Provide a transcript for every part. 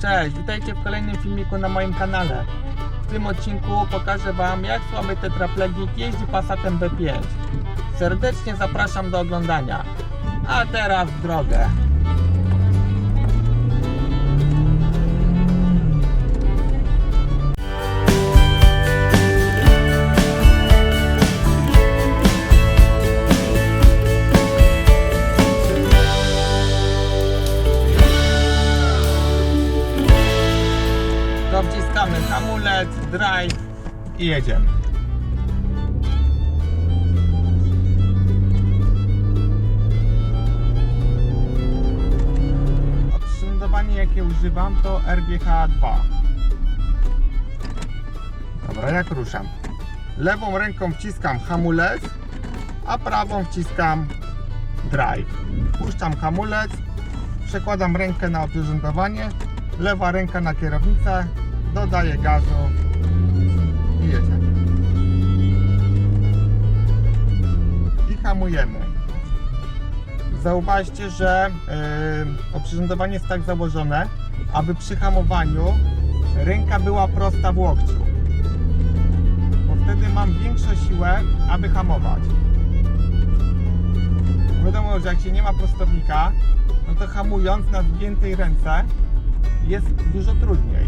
Cześć, witajcie w kolejnym filmiku na moim kanale. W tym odcinku pokażę Wam jak słaby tetraplegik jeździ Passatem B5. Serdecznie zapraszam do oglądania. A teraz w drogę. Drive i jedziemy. Oprzędowanie jakie używam to RGH2. Dobra, jak ruszam? Lewą ręką wciskam hamulec, a prawą wciskam drive. Puszczam hamulec, przekładam rękę na oprzędowanie, lewa ręka na kierownicę, dodaję gazu hamujemy. Zauważcie, że yy, oprzędowanie jest tak założone, aby przy hamowaniu ręka była prosta w łokciu. Bo wtedy mam większą siłę, aby hamować. Wiadomo, że jak się nie ma prostownika, no to hamując na zgiętej ręce jest dużo trudniej.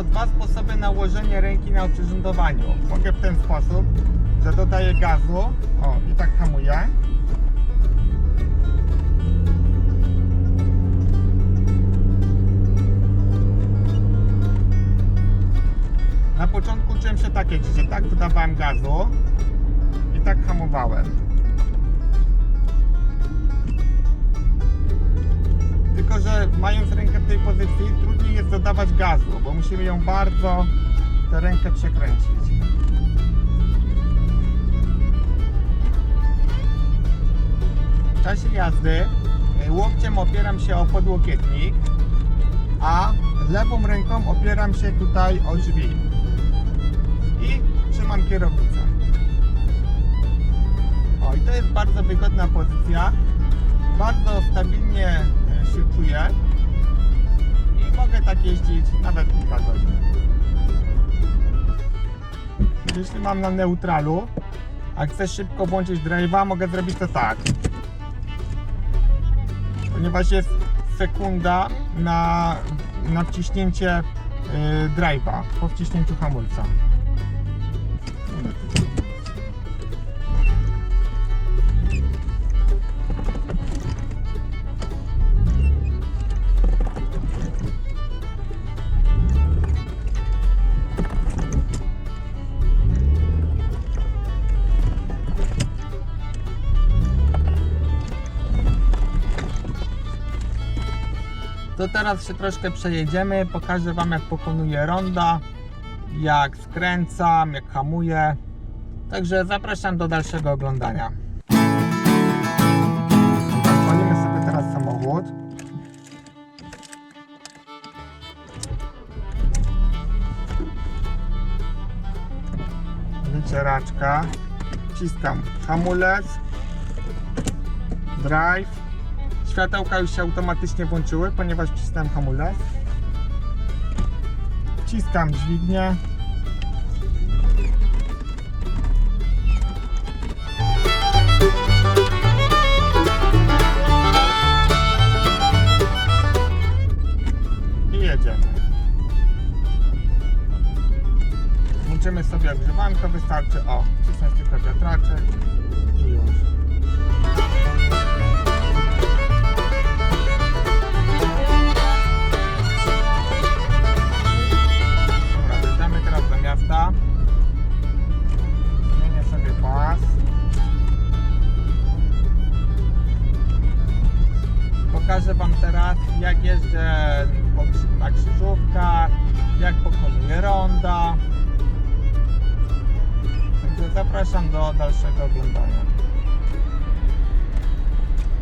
Są dwa sposoby nałożenia ręki na oprzyrządowaniu. Mogę w ten sposób, że dodaję gazu, o i tak hamuję. Na początku czułem się tak, jak że tak dodawałem gazu i tak hamowałem. Że mając rękę w tej pozycji, trudniej jest dodawać gazu, bo musimy ją bardzo tę rękę przekręcić. W czasie jazdy y, łokciem opieram się o podłokietnik, a lewą ręką opieram się tutaj o drzwi i trzymam kierownicę. O, i to jest bardzo wygodna pozycja. Bardzo stabilnie e, się czuję i mogę tak jeździć nawet kilka godzin. Jeśli mam na neutralu, a chcę szybko włączyć drive'a, mogę zrobić to tak. Ponieważ jest sekunda na, na wciśnięcie yy, drive'a po wciśnięciu hamulca. To teraz się troszkę przejedziemy, pokażę Wam jak pokonuję ronda, jak skręcam, jak hamuję. Także zapraszam do dalszego oglądania. Odpalimy sobie teraz samochód. Wycieraczka. Wciskam hamulec, drive. Światełka już się automatycznie włączyły, ponieważ wcisnąłem hamulec. Wciskam dźwignię. I jedziemy. Włączymy sobie ogrzewanko, wystarczy o, wcisnąć tylko wiatraczek i już. Jeżdżę na krzyżówkach, jak pokonuję ronda. Także zapraszam do dalszego oglądania.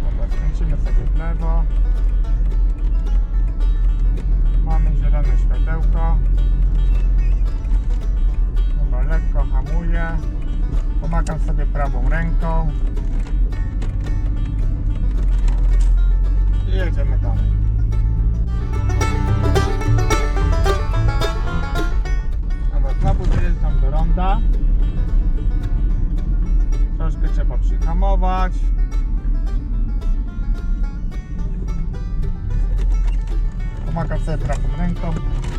Dobra, skręcimy sobie w lewo. Mamy zielone światełko. Dobra, lekko hamuję. Pomagam sobie prawą ręką. Dobra, znowu dojeżdżam do ronda. Troszkę trzeba przyhamować. Pomaga sobie prawą ręką,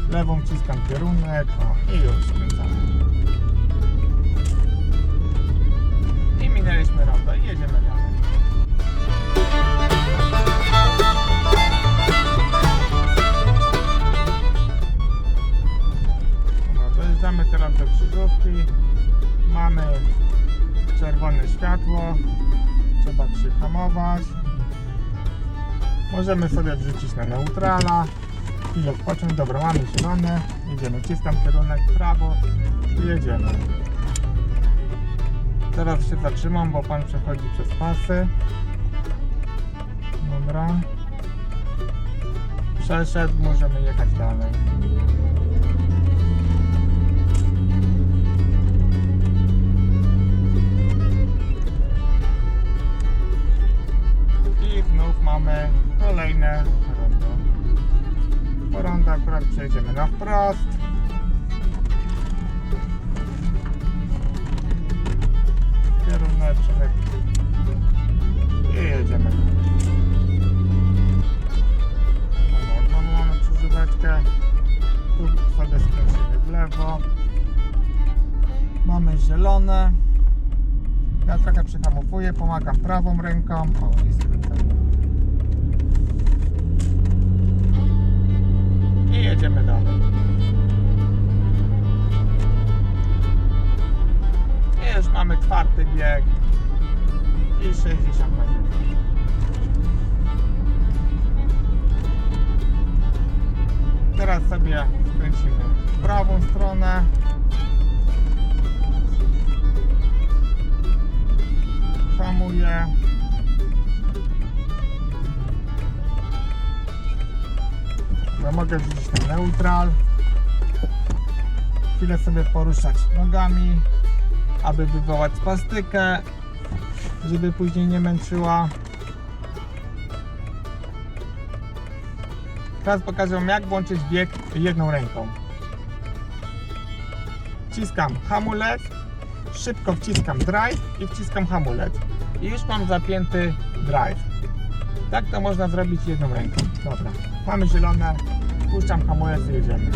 lewą ciskam kierunek o, i już skręcamy. I minęliśmy ronda i jedziemy dalej. Teraz do krzyżówki. Mamy czerwone światło. Trzeba przyhamować. Możemy sobie wrzucić na neutrala. Chwilę odpocząć. Dobra, mamy zielone. Jedziemy. Ciskam kierunek w prawo i jedziemy. Teraz się zatrzymam, bo pan przechodzi przez pasy. Dobra. Przeszedł, możemy jechać dalej. Mamy kolejne rondo. Po rondo akurat przejdziemy na wprost. Kieruneczek. I jedziemy. Dobra, Znowu mamy krzyżóweczkę. Tu sobie skręcimy w lewo. Mamy zielone. Ja trochę przyhamowuję, pomagam prawą ręką. O. I czwarty bieg i 60 metrów. Teraz sobie skręcimy w prawą stronę. Hamuję. No mogę wrzucić na neutral. Chwilę sobie poruszać nogami, aby wywołać spastykę, żeby później nie męczyła. Teraz pokażę Wam jak włączyć bieg jedną ręką. Wciskam hamulec, szybko wciskam drive i wciskam hamulec. I już mam zapięty drive. Tak to można zrobić jedną ręką. Dobra, mamy zielone, puszczam hamulec i jedziemy.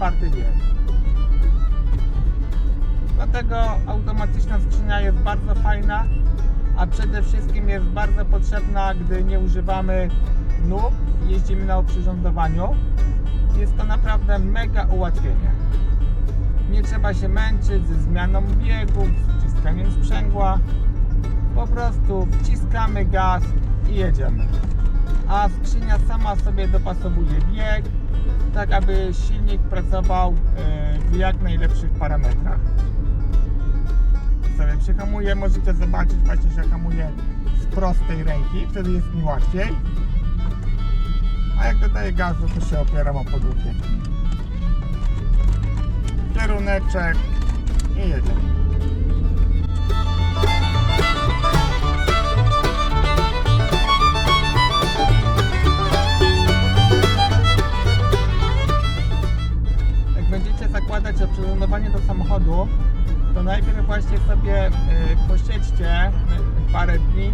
Czwarty. Dlatego automatyczna skrzynia jest bardzo fajna, a przede wszystkim jest bardzo potrzebna, gdy nie używamy nóg, jeździmy na oprzyrządowaniu. Jest to naprawdę mega ułatwienie. Nie trzeba się męczyć ze zmianą biegów, z wciskaniem sprzęgła. Po prostu wciskamy gaz i jedziemy. A skrzynia sama sobie dopasowuje bieg, tak aby silnik pracował e, w jak najlepszych parametrach. Sobie przyhamuję, możecie zobaczyć właśnie, że hamuję z prostej ręki, wtedy jest mi łatwiej. A jak dodaję gazu, to się opieram o podłokietnik. Kieruneczek i jedziemy. Zakładać oprzyrządowanie do samochodu, to najpierw właśnie sobie y, posiedźcie y, parę dni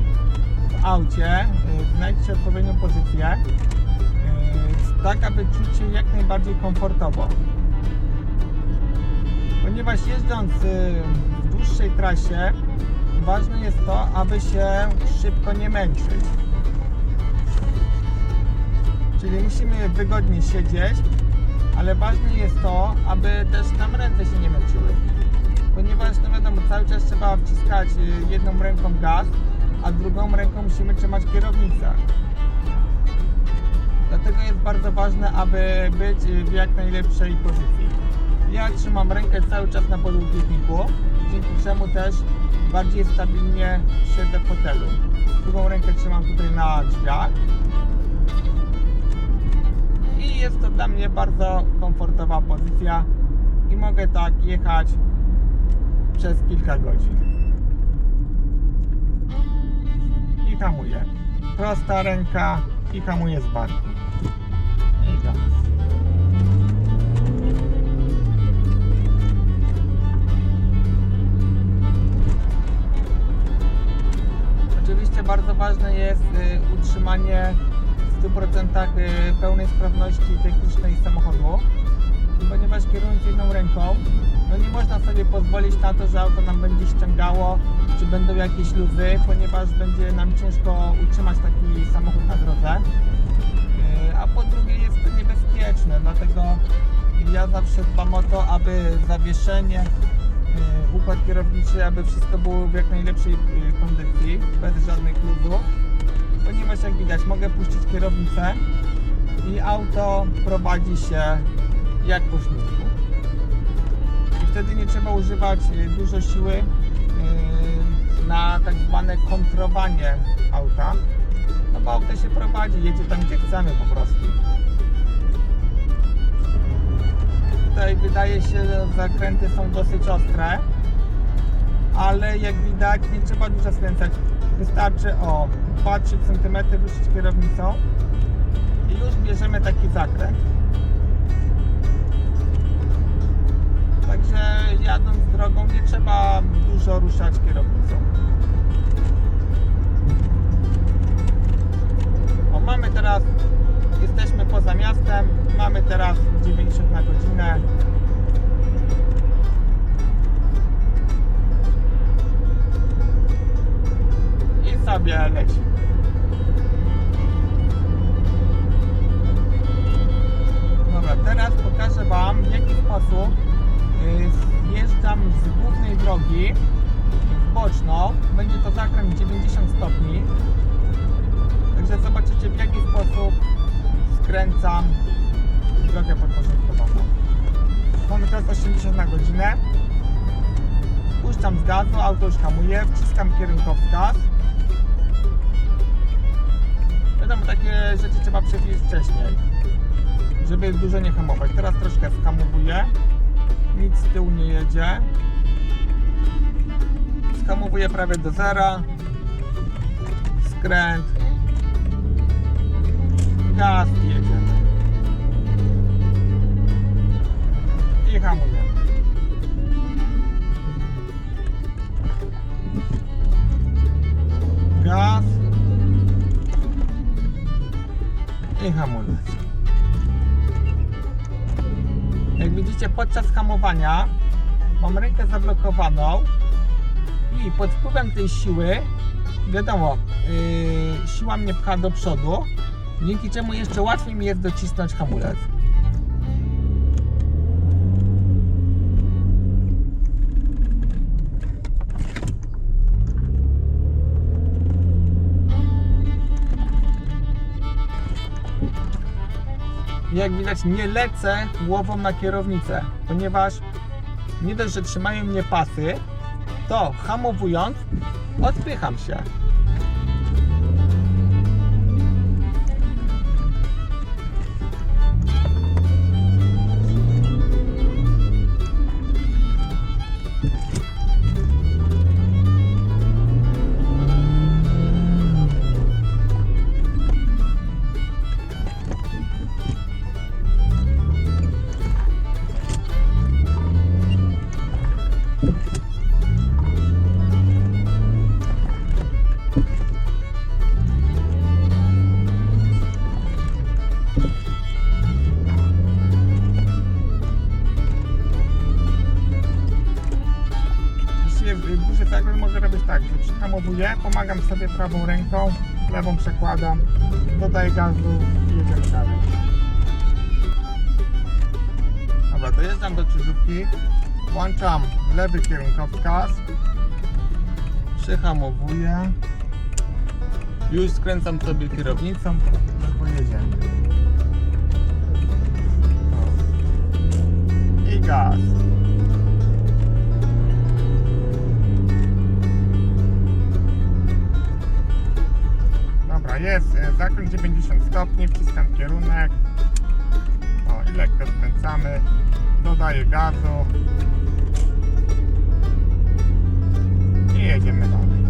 w aucie, y, znajdźcie odpowiednią pozycję, tak aby czuć się jak najbardziej komfortowo. Ponieważ jeżdżąc w dłuższej trasie, ważne jest to, aby się szybko nie męczyć. Czyli musimy wygodnie siedzieć, ale ważne jest to, aby też nam ręce się nie męczyły. Ponieważ no wiadomo, cały czas trzeba wciskać y, jedną ręką gaz, a drugą ręką musimy trzymać kierownicę. Dlatego jest bardzo ważne, aby być y, w jak najlepszej pozycji. Ja trzymam rękę cały czas na podłokietniku, dzięki czemu też bardziej stabilnie siedzę w fotelu. Drugą rękę trzymam tutaj na drzwiach. I jest to dla mnie bardzo komfortowa pozycja i mogę tak jechać przez kilka godzin. I hamuję. Prosta ręka i hamuję z barku. I gaz. ważne jest y, utrzymanie 100% y, pełnej sprawności technicznej samochodu, ponieważ kierując jedną ręką, no nie można sobie pozwolić na to, że auto nam będzie ściągało, czy będą jakieś luzy, ponieważ będzie nam ciężko utrzymać taki samochód na drodze. Yy, A po drugie jest to niebezpieczne, dlatego ja zawsze dbam o to, aby zawieszenie, yy, układ kierowniczy, aby wszystko było w jak najlepszej kondycji, bez żadnych luzów, ponieważ jak widać mogę puścić kierownicę i auto prowadzi się jak po. I wtedy nie trzeba używać y, dużo siły y, na tak zwane kontrowanie auta. No bo auto się prowadzi, jedzie tam gdzie chcemy po prostu. Tutaj wydaje się, że zakręty są dosyć ostre, ale jak widać nie trzeba dużo skręcać. Wystarczy o 2-3 cm ruszyć kierownicą i już bierzemy taki zakręt. Także jadąc drogą nie trzeba dużo ruszać kierownicą. Skręcam w drogę podporządkowaną. Mamy teraz 80 na godzinę. Spuszczam z gazu, auto już hamuje, wciskam kierunkowskaz. Wiadomo, takie rzeczy trzeba przewidzieć wcześniej, żeby dużo nie hamować. Teraz troszkę skamowuję, nic z tyłu nie jedzie. Skamowuję prawie do zera. Skręt. Gaz i hamujemy. Gaz. I hamulec. Jak widzicie podczas hamowania mam rękę zablokowaną i pod wpływem tej siły wiadomo yy, siła mnie pcha do przodu dzięki czemu jeszcze łatwiej mi jest docisnąć hamulec jak widać nie lecę głową na kierownicę, ponieważ nie dość, że trzymają mnie pasy, to hamowując odpycham się. Pomagam sobie prawą ręką, lewą przekładam, dodaję gazu i jedziemy dalej. Dobra, dojeżdżam do krzyżówki, włączam lewy kierunkowskaz, przyhamowuję, już skręcam sobie kierownicą, to pojedziemy. I gaz. Jest zakręt 90 stopni, wciskam kierunek. O, i lekko skręcamy. Dodaję gazu. I jedziemy dalej.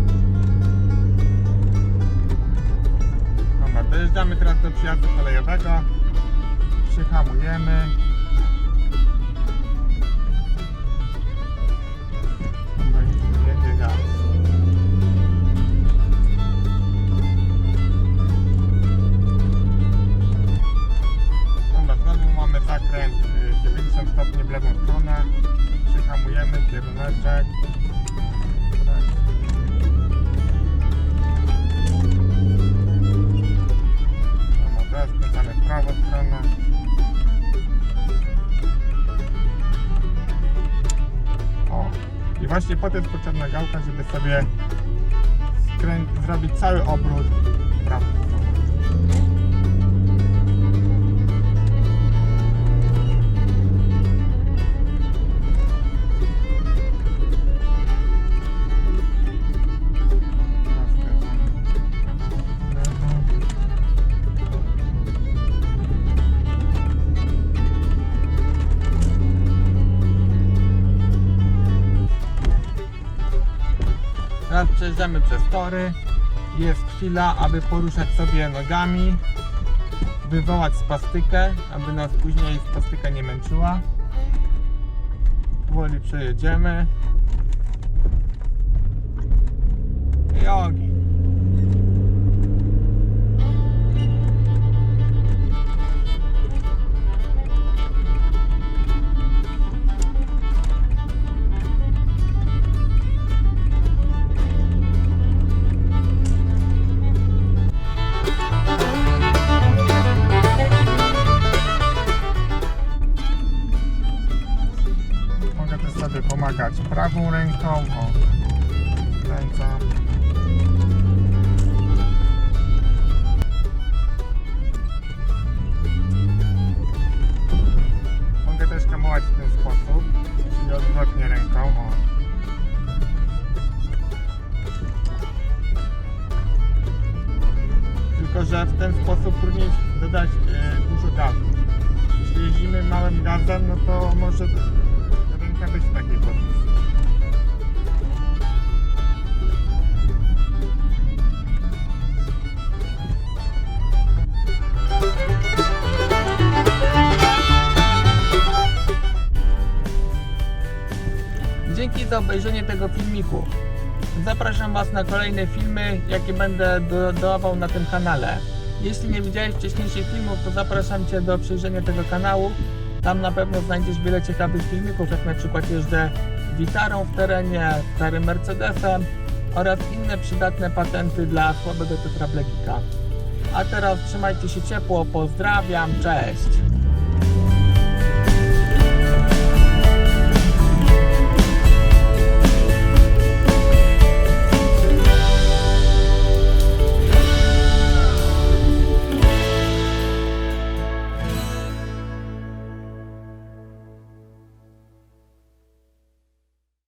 Dobra, dojeżdżamy teraz do przyjazdu kolejowego. Przyhamujemy. Przyhamujemy, kieruneczek. No, teraz skręcamy w prawą stronę. O, i właśnie po to jest potrzebna gałka, żeby sobie zrobić cały obrót prawą przejeżdżamy przez tory. Jest chwila, aby poruszać sobie nogami, wywołać spastykę, aby nas później spastyka nie męczyła. Powoli przejedziemy. I. Tylko, że w ten sposób trudniej dodać e, dużo gazu. Jeśli jeździmy małym gazem, no to może ręka być w takiej pozycji. Dzięki za obejrzenie tego filmiku. Zapraszam Was na kolejne filmy, jakie będę dodawał na tym kanale. Jeśli nie widziałeś wcześniejszych filmów, to zapraszam Cię do przejrzenia tego kanału. Tam na pewno znajdziesz wiele ciekawych filmików, jak na przykład jeżdżę gitarą w terenie, starym Mercedesem oraz inne przydatne patenty dla słabego tetraplegika. A teraz trzymajcie się ciepło, pozdrawiam, cześć!